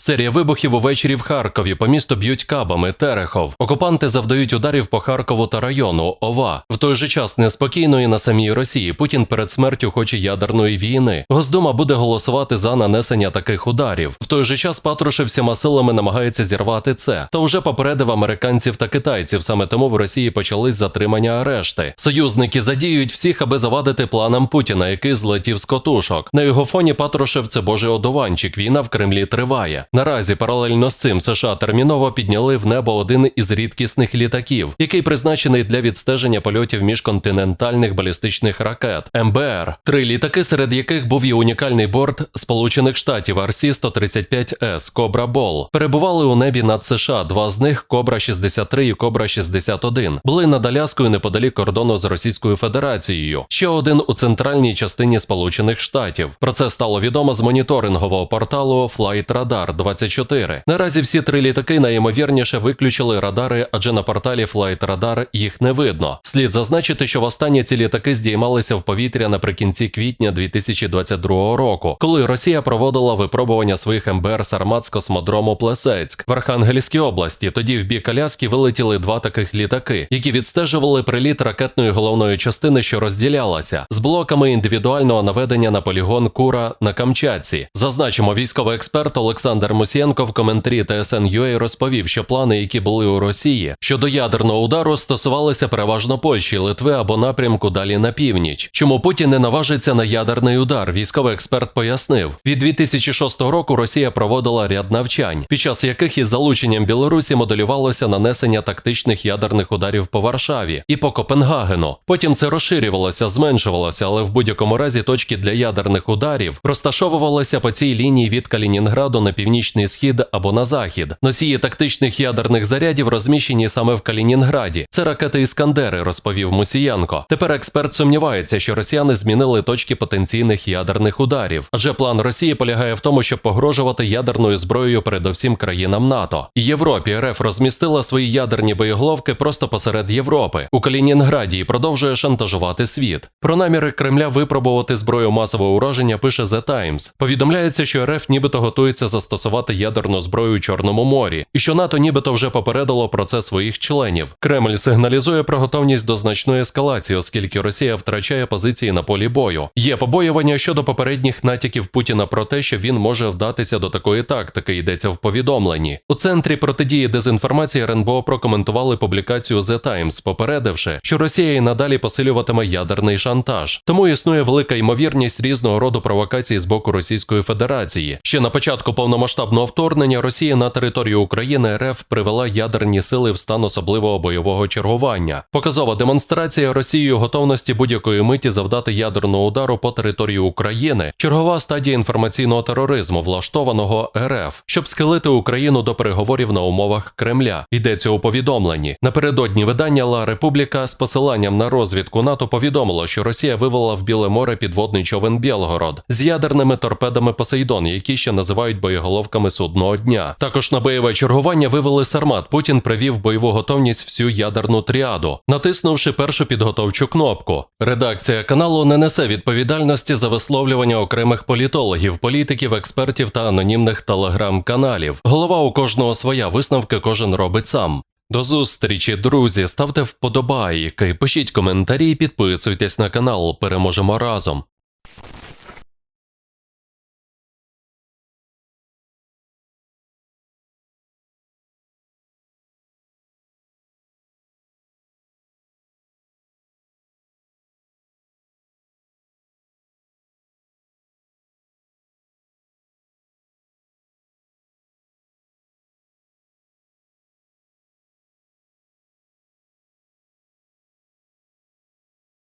Серія вибухів увечері в Харкові по місту б'ють кабами Терехов. Окупанти завдають ударів по Харкову та району Ова. В той же час неспокійно і на самій Росії Путін перед смертю хоче ядерної війни. Госдума буде голосувати за нанесення таких ударів. В той же час Патрушев всіма силами намагається зірвати це. Та вже попередив американців та китайців. Саме тому в Росії почались затримання арешти. Союзники задіють всіх, аби завадити планам Путіна, який злетів з котушок. На його фоні Патрушев це божий одуванчик. Війна в Кремлі триває. Наразі паралельно з цим США терміново підняли в небо один із рідкісних літаків, який призначений для відстеження польотів міжконтинентальних балістичних ракет МБР. Три літаки, серед яких був і унікальний борт Сполучених Штатів RC-135S Кобра Бол, перебували у небі над США. Два з них Кобра 63 і Кобра 61, були над Аляскою неподалік кордону з Російською Федерацією. Ще один у центральній частині Сполучених Штатів. Про це стало відомо з моніторингового порталу FlightRadar, Р-24. Наразі всі три літаки найімовірніше виключили радари, адже на порталі Flight Radar їх не видно. Слід зазначити, що востаннє ці літаки здіймалися в повітря наприкінці квітня 2022 року, коли Росія проводила випробування своїх МБР Сармат з космодрому Плесецьк в Архангельській області. Тоді в бік Аляски вилетіли два таких літаки, які відстежували приліт ракетної головної частини, що розділялася, з блоками індивідуального наведення на полігон Кура на Камчатці. Зазначимо військовий експерт Олександр. Мусієнко в коментарі TSN.ua розповів, що плани, які були у Росії щодо ядерного удару, стосувалися переважно Польщі, Литви або напрямку далі на північ. Чому Путін не наважиться на ядерний удар? Військовий експерт пояснив, від 2006 року Росія проводила ряд навчань, під час яких із залученням Білорусі моделювалося нанесення тактичних ядерних ударів по Варшаві і по Копенгагену. Потім це розширювалося, зменшувалося, але в будь-якому разі точки для ядерних ударів розташовувалися по цій лінії від Калінінграду на північний схід або на захід. Носії тактичних ядерних зарядів розміщені саме в Калінінграді. Це ракети Іскандери, розповів Мусіянко. Тепер експерт сумнівається, що росіяни змінили точки потенційних ядерних ударів, адже план Росії полягає в тому, щоб погрожувати ядерною зброєю передовсім країнам НАТО. І Європі РФ розмістила свої ядерні боєголовки просто посеред Європи у Калінінграді і продовжує шантажувати світ. Про наміри Кремля випробувати зброю масового ураження пише The Times. Повідомляється, що РФ нібито готується застосувати ядерну зброю у Чорному морі, і що НАТО нібито вже попередило про це своїх членів. Кремль сигналізує про готовність до значної ескалації, оскільки Росія втрачає позиції на полі бою. Є побоювання щодо попередніх натяків Путіна про те, що він може вдатися до такої тактики. Йдеться в повідомленні. У центрі протидії дезінформації РНБО прокоментували публікацію The Times, попередивши, що Росія і надалі посилюватиме ядерний шантаж. Тому існує велика ймовірність різного роду провокацій з боку Російської Федерації. Ще на початку повномасштабного вторгнення Росія на територію України РФ привела ядерні сили в стан особливого бойового чергування. Показова демонстрація Росією готовності будь-якої миті завдати ядерного удару по території України. Чергова стадія інформаційного тероризму, влаштованого РФ, щоб схилити Україну до переговорів на умовах Кремля. Йдеться у повідомленні. Напередодні видання Ла Републіка з посиланням на розвідку НАТО повідомило, що Росія вивела в Біле море підводний човен Білгород з ядерними торпедами Посейдон, які ще називають боєголовками судного дня. Також на бойове чергування вивели Сармат. Путін привів бойову готовність всю ядерну тріаду, натиснувши першу підготовчу кнопку. Редакція каналу не несе відповідальності за висловлювання окремих політологів, політиків, експертів та анонімних телеграм-каналів. Голова у кожного своя висновки кожен робить сам. До зустрічі, друзі. Ставте вподобайки, пишіть коментарі, підписуйтесь на канал. Переможемо разом.